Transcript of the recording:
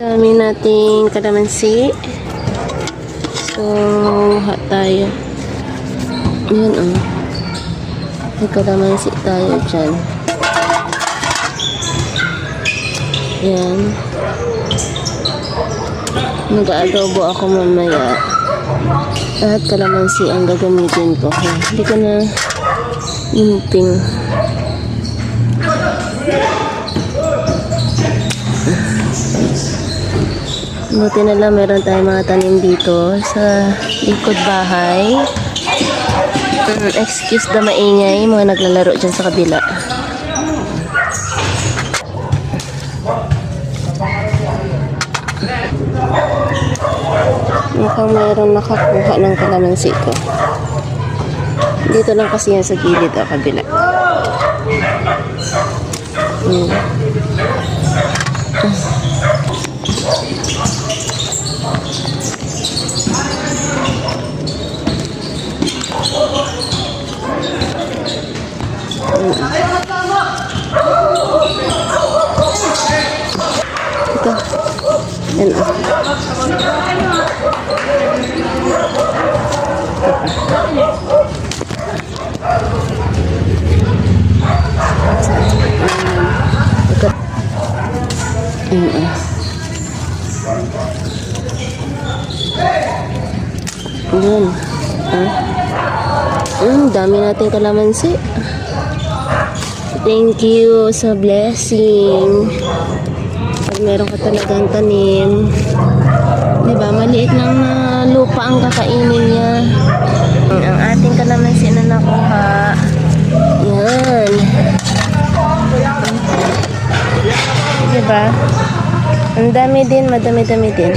Dami nating kalamansi. So, ha tayo. Yan oh. May kalamansi tayo dyan. Yan. Mag-adobo ako mamaya. At kalamansi ang gagamitin ko. Hindi ko na imping. Buti na lang meron tayong mga tanim dito sa likod bahay. Mm, excuse the maingay, mga naglalaro dyan sa kabila. Mukhang mayroong nakakuha ng kalamansi ko. Dito lang kasi yan sa gilid o kabila. Mm. Ito. Yan o. Ito. Yan o. Yan. Ah. Mm, dami natin kalamansi. Thank you sa blessing. Pag meron ka talagang tanim, di ba, maliit lang na lupa ang kakainin niya. Ang ating kalamansi na nakuha. Yan. Di ba? Ang dami din, madami-dami din.